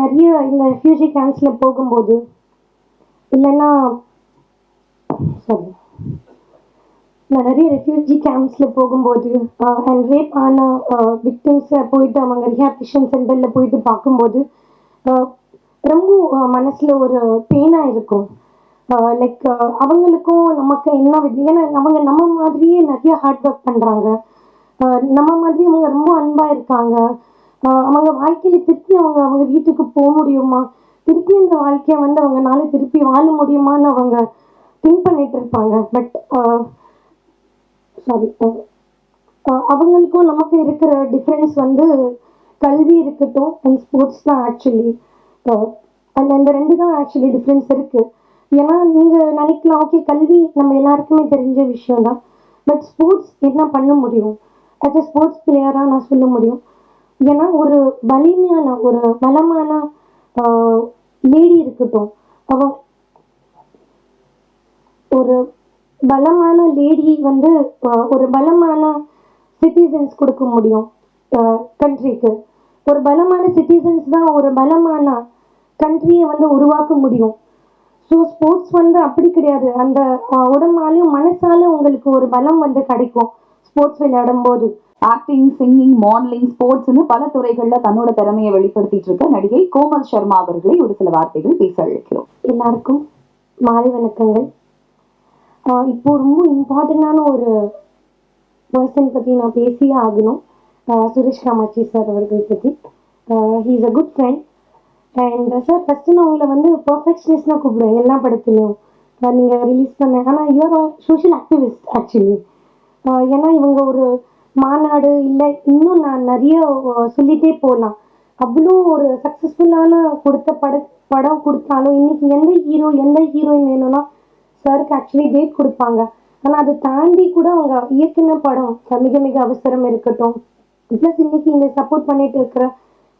நிறைய இந்த ரெஃப்யூஜி கேம்ப்ஸில் போகும்போது இல்லைன்னா சாரி நான் நிறைய ரெஃப்யூஜி கேம்ப்ஸில் போகும்போது அண்ட் ரேப் ஆன விக்டிம்ஸை போயிட்டு அவங்க ரிஹாபிஷன் சென்டரில் போயிட்டு பார்க்கும்போது ரொம்ப மனசில் ஒரு பெயினாக இருக்கும். லைக் அவங்களுக்கும் நமக்கு என்ன ஏன்னா அவங்க நம்ம மாதிரியே நிறைய ஹார்ட் ஒர்க் பண்ணுறாங்க நம்ம மாதிரி அவங்க ரொம்ப அன்பாக இருக்காங்க. அவங்க வாழ்க்கையில் திருப்பி அவங்க அவங்க வீட்டுக்கு போக முடியுமா? திருப்பி அந்த வாழ்க்கையை வந்து அவங்கனால திருப்பி வாழ முடியுமான்னு அவங்க திங்க் பண்ணிட்டு இருப்பாங்க. பட் சாரி அவங்களுக்கும் நமக்கு இருக்கிற டிஃப்ரென்ஸ் வந்து கல்வி இருக்கட்டும் அண்ட் ஸ்போர்ட்ஸ் தான் ஆக்சுவலி அந்த இந்த ரெண்டு தான் ஆக்சுவலி டிஃப்ரென்ஸ் இருக்குது ஏன்னா நீங்கள் நினைக்கலாம் ஓகே கல்வி நம்ம எல்லாருக்குமே தெரிஞ்ச விஷயம் தான் பட் ஸ்போர்ட்ஸ் என்ன பண்ண முடியும்? அஸ் எ ஸ்போர்ட்ஸ் பிளேயராக நான் சொல்ல முடியும். ஏன்னா ஒரு வலிமையான ஒரு பலமான லேடி இருக்கட்டும். அவ ஒரு பலமான லேடி வந்து ஒரு பலமான சிட்டிசன்ஸ் கொடுக்க முடியும் கண்ட்ரிக்கு ஒரு பலமான சிட்டிசன்ஸ் தான் ஒரு பலமான கண்ட்ரியை வந்து உருவாக்க முடியும். ஸோ ஸ்போர்ட்ஸ் வந்து அப்படி கிடையாது. அந்த உடம்பாலையும் மனசால உங்களுக்கு ஒரு பலம் வந்து கிடைக்கும். ஸ்போர்ட்ஸ் விளையாடும் போது ஆக்டிங் சிங்கிங் மாடலிங் ஸ்போர்ட்ஸ்னு பல துறைகளில் தன்னோட திறமையை வெளிப்படுத்திட்டு இருக்க நடிகை கோமல் சர்மா அவர்களை ஒரு சில வார்த்தைகள் பேச அழைக்கிறோம். எல்லாருக்கும் மாலை வணக்கங்கள். இப்போ ரொம்ப இம்பார்ட்டண்டான ஒரு பர்சன் பற்றி நான் பேசியே ஆகணும். சுரேஷ் காமாட்சி சார் அவர்கள் பற்றி he is a good friend and sir first நான் உங்களை வந்து பர்ஃபெக்ஷனிஸ்ட்னா கூப்பிடுவேன் எல்லா படத்துலையும். நீங்கள் ரிலீஸ் பண்ண ஆனால் யூஆர் சோஷியல் ஆக்டிவிஸ்ட் ஆக்சுவலி ஏன்னா இவங்க ஒரு மாநாடு இல்லை இன்னும் நான் நிறைய சொல்லிட்டே போகலாம். அவ்வளோ ஒரு சக்ஸஸ்ஃபுல்லான கொடுத்த பட படம் கொடுத்தாலும் இன்னைக்கு எந்த ஹீரோ எந்த ஹீரோயின் வேணும்னா சாருக்கு ஆக்சுவலி டேட் கொடுப்பாங்க. ஆனால் அதை தாண்டி கூட அவங்க இயக்குன படம் மிக மிக அவசரம் இருக்கட்டும். ப்ளஸ் இன்னைக்கு இந்த சப்போர்ட் பண்ணிட்டு இருக்கிற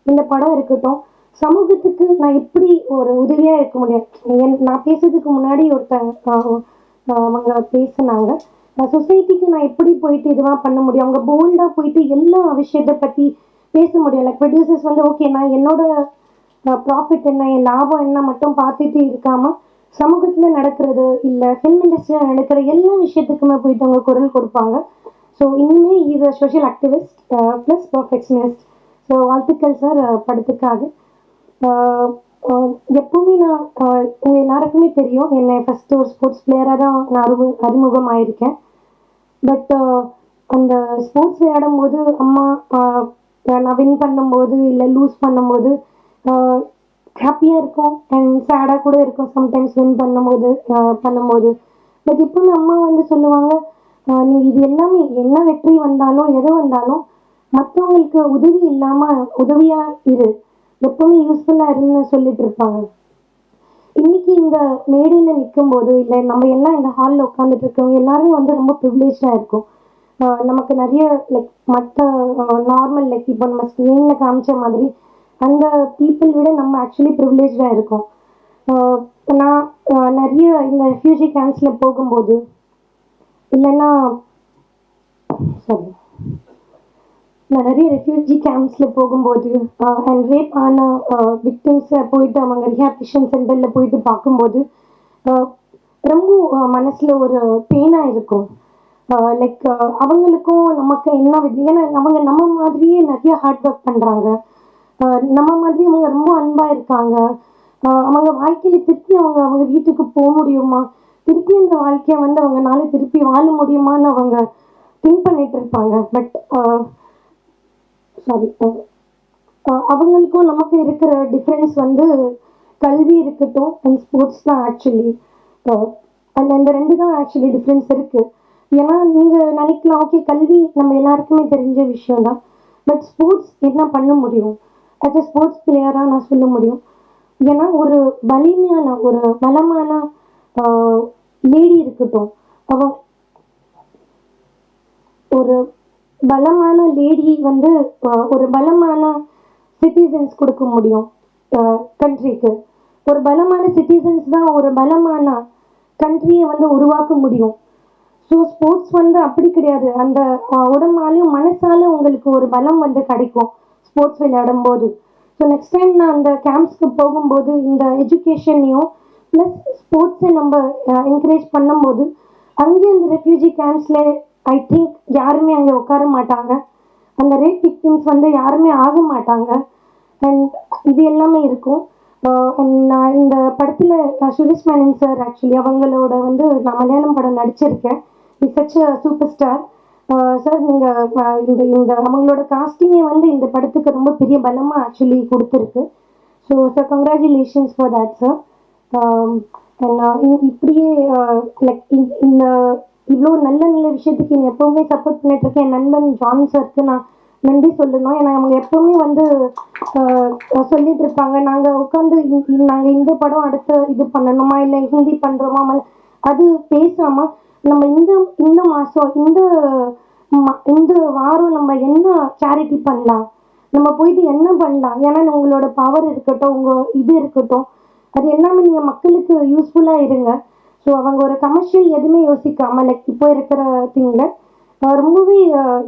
இந்த படம் இருக்கட்டும். சமூகத்துக்கு நான் எப்படி ஒரு உதவியாக இருக்க முடியும்? என் நான் பேசுறதுக்கு முன்னாடி ஒருத்தங்க அவங்க பேசுனாங்க. சொசைட்டிக்கு நான் எப்படி போயிட்டு இதுவாக பண்ண முடியும்? அவங்க போல்டாக போயிட்டு எல்லா விஷயத்தை பற்றி பேச முடியும். லைக் ப்ரொடியூசர்ஸ் வந்து ஓகே நான் என்னோட ப்ராஃபிட் என்ன என் லாபம் என்ன மட்டும் பார்த்துட்டு இருக்காமல் சமூகத்தில் நடக்கிறது இல்லை ஃபிலிம் இண்டஸ்ட்ரியில் நடக்கிற எல்லா விஷயத்துக்குமே போயிட்டு அவங்க குரல் கொடுப்பாங்க. ஸோ இனிமே is a social activist plus perfectionist so வாழ்த்துக்கள் சார் uh, படத்துக்காக. Uh, எப்பவுமே நான் உங்க எல்லாருக்குமே தெரியும். என்னை ஃபர்ஸ்ட் ஒரு ஸ்போர்ட்ஸ் பிளேயராக தான் நான் அறிமு அறிமுகம் ஆயிருக்கேன் பட் அந்த ஸ்போர்ட்ஸ் விளையாடும் போது அம்மா நான் வின் பண்ணும்போது இல்லை லூஸ் பண்ணும்போது ஹாப்பியாக இருக்கும். அண்ட் சேடாக கூட இருக்கும் சம்டைம்ஸ் வின் பண்ணும்போது பண்ணும்போது. பட் இப்போ அம்மா வந்து சொல்லுவாங்க நீ இது எல்லாமே என்ன வெற்றி வந்தாலும் எது வந்தாலும் மற்றவங்களுக்கு உதவி இல்லாமல் உதவியாக இரு. எப்பவுமே யூஸ்ஃபுல்லாக இருன்னு சொல்லிட்டு இருப்பாங்க. இன்னைக்கு இந்த மேடையில் நிற்கும் போது இல்லை நம்ம எல்லாம் இந்த ஹாலில் உட்காந்துட்டு இருக்கவங்க எல்லாருமே வந்து ரொம்ப ப்ரிவிலேஜாக இருக்கும். நமக்கு நிறைய லைக் மற்ற நார்மல் லைக் இப்போ நம்ம ஸ்க்ரீனில் காமிச்ச மாதிரி அந்த பீப்புள் விட நம்ம ஆக்சுவலி ப்ரிவிலேஜாக இருக்கோம். நான் நிறைய இந்த ரெஃப்யூஜி கேம்ப்ஸில் போகும்போது இல்லைன்னா சாரி நிறைய ரெஃப்யூஜி கேம்ப்ஸில் போகும்போது அண்ட் ரேப் ஆன விக்டிம்ஸை போயிட்டு அவங்க ரிஹாபிஷன் சென்டரில் போயிட்டு பார்க்கும்போது ஆஹ் ரொம்ப மனசில் ஒரு பெயினாக இருக்கும் லைக் அவங்களுக்கும் நமக்கு என்ன ஏன்னா அவங்க நம்ம மாதிரியே நிறைய ஹார்ட் ஒர்க் பண்ணுறாங்க நம்ம மாதிரி அவங்க ரொம்ப அன்பாக இருக்காங்க அவங்க வாழ்க்கையில் திருப்பி அவங்க அவங்க வீட்டுக்கு போக முடியுமா திருப்பி அந்த வாழ்க்கையை வந்து அவங்கனால திருப்பி வாழ முடியுமான்னு அவங்க திங்க் பண்ணிட்டு இருப்பாங்க பட் சாரி அவங்களுக்கும் நமக்கு இருக்கிற டிஃப்ரென்ஸ் வந்து கல்வி இருக்கட்டும் அண்ட் ஸ்போர்ட்ஸ் தான் ஆக்சுவலி அந்த இந்த ரெண்டு தான் ஆக்சுவலி டிஃப்ரென்ஸ் இருக்குது ஏன்னா நீங்கள் நினைக்கலாம் ஓகே கல்வி நம்ம எல்லாருக்குமே தெரிஞ்ச விஷயம் தான். பட் ஸ்போர்ட்ஸ் என்ன பண்ண முடியும்? As அ ஸ்போர்ட்ஸ் பிளேயராக நான் சொல்ல முடியும். ஏன்னா ஒரு வலிமையான ஒரு பலமான லேடி இருக்கட்டும். அவ ஒரு பலமான லேடி வந்து ஒரு பலமான சிட்டிசன்ஸ் கொடுக்க முடியும் கண்ட்ரிக்கு ஒரு பலமான சிட்டிசன்ஸ் தான் ஒரு பலமான கண்ட்ரியை வந்து உருவாக்க முடியும். ஸோ ஸ்போர்ட்ஸ் வந்து அப்படி கிடையாது. அந்த உடம்பாலையும் மனசாலும் உங்களுக்கு ஒரு பலம் வந்து கிடைக்கும் ஸ்போர்ட்ஸ் விளையாடும் போது ஸோ நெக்ஸ்ட் டைம் நான் அந்த கேம்ப்ஸ்க்கு போகும்போது இந்த எஜுகேஷனையும் ப்ளஸ் ஸ்போர்ட்ஸை நம்ம என்கரேஜ் பண்ணும்போது அங்கேயும் இந்த ரெஃப்யூஜி கேம்ப்ஸில் ஐ திங்க் யாருமே அங்கே உட்கார மாட்டாங்க. அந்த ரேப் விக்டிம்ஸ் வந்து யாருமே ஆக மாட்டாங்க. அண்ட் இது எல்லாமே இருக்கும். நான் இந்த படத்தில் சுரேஷ் மேனன் சார் ஆக்சுவலி அவங்களோட வந்து நான் மலையாளம் படம் நடிச்சிருக்கேன். Is such a super star sir நீங்கள் இந்த இந்த அவங்களோட காஸ்டிங்கே வந்து இந்த படத்துக்கு ரொம்ப பெரிய பலமாக ஆக்சுவலி கொடுத்துருக்கு. So sir congratulations for that sir இப்படியே லைக் இந்த இவ்வளோ நல்ல நல்ல விஷயத்துக்கு என்னை எப்போவுமே சப்போர்ட் பண்ணிட்டு இருக்கேன் என் நண்பன் ஜான் சாருக்கு நான் நன்றி சொல்லணும். ஏன்னா அவங்க எப்போவுமே வந்து சொல்லிட்டு இருப்பாங்க நாங்கள் உட்காந்து நாங்கள் இந்த படம் அடுத்து இது பண்ணணுமா? இல்லை ஹிந்தி பண்ணுறோமா அது பேசாமல் நம்ம இந்த இந்த மாதம் இந்த ம- இந்த வாரம் நம்ம என்ன சேரிட்டி பண்ணலாம்? நம்ம போயிட்டு என்ன பண்ணலாம்? ஏன்னா உங்களோட பவர் இருக்கட்டும் உங்கள் இது இருக்கட்டும் அது எல்லாமே நீங்கள் மக்களுக்கு யூஸ்ஃபுல்லாக இருங்க. ஸோ அவங்க ஒரு கமர்ஷியல் எதுவுமே யோசிக்காம லைக் இப்போ இருக்கிற திங்கில் ரொம்பவே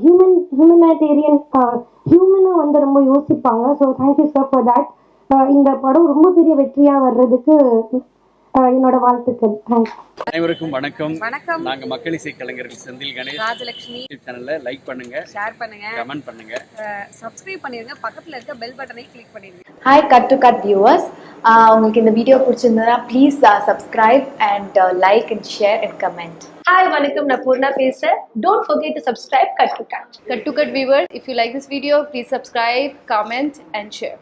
ஹியூமன் ஹியூமனிட்டேரியன் ஹியூமனாக வந்து ரொம்ப யோசிப்பாங்க. So thank you sir for that இந்த படம் ரொம்ப பெரிய வெற்றியாக வர்றதுக்கு என்னோட வாழ்த்துக்கள். அனைவருக்கும் வணக்கம். வணக்கம். நாங்க மக்கள் இசை கலைஞர்கள் செந்தில் கணேஷ் ராஜலட்சுமி யூடியூப் சேனல்ல லைக் பண்ணுங்க ஷேர் பண்ணுங்க. கமெண்ட் பண்ணுங்க. சப்ஸ்கிரைப் பண்ணிருங்க. பக்கத்துல இருக்க பெல் பட்டனை கிளிக் பண்ணிருங்க. Hi cut to cut viewers உங்களுக்கு இந்த வீடியோ பிடிச்சிருந்ததுன்னா please subscribe and like and share and comment hi வணக்கம். நான் பூர்ணா பேசுறேன். Don't forget to subscribe cut to cut Cut to Cut viewers, if you like this video, please subscribe, comment, and share.